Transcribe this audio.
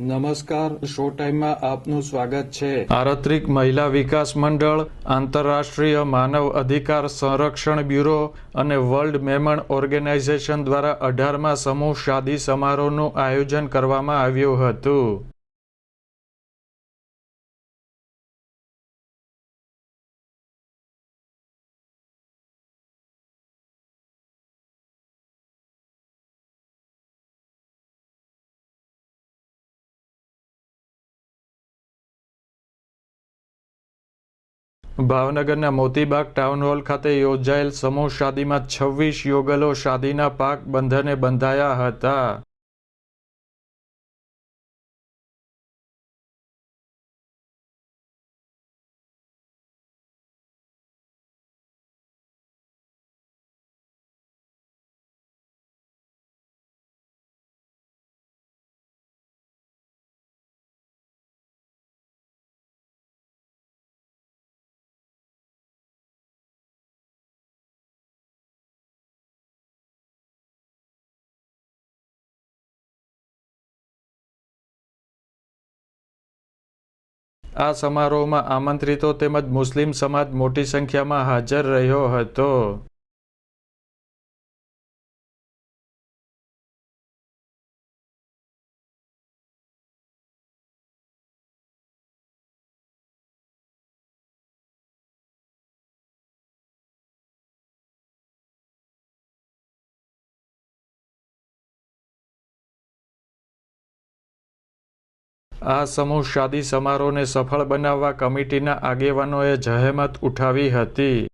નમસ્કાર, શો ટાઈમમાં આપનું સ્વાગત છે. આરત્રિક મહિલા વિકાસ મંડળ, આંતરરાષ્ટ્રીય માનવ અધિકાર સંરક્ષણ બ્યુરો અને વર્લ્ડ મેમણ ઓર્ગેનાઇઝેશન દ્વારા અઢારમાં સમૂહ શાદી સમારોહનું આયોજન કરવામાં આવ્યું હતું. ભાવનગરના મોતીબાગ ટાઉન હોલ ખાતે યોજાયેલ સમૂહ શાદીમાં છવ્વીસ યુગલો શાદીના પાક બંધને બંધાયા હતા. આ સમારોહમાં આમંત્રિતો તેમજ મુસ્લિમ સમાજ મોટી સંખ્યામાં હાજર રહ્યો હતો. આ સમૂહ શાદી સમારોહને સફળ બનાવવા કમિટીના આગેવાનોએ જહેમત ઉઠાવી હતી.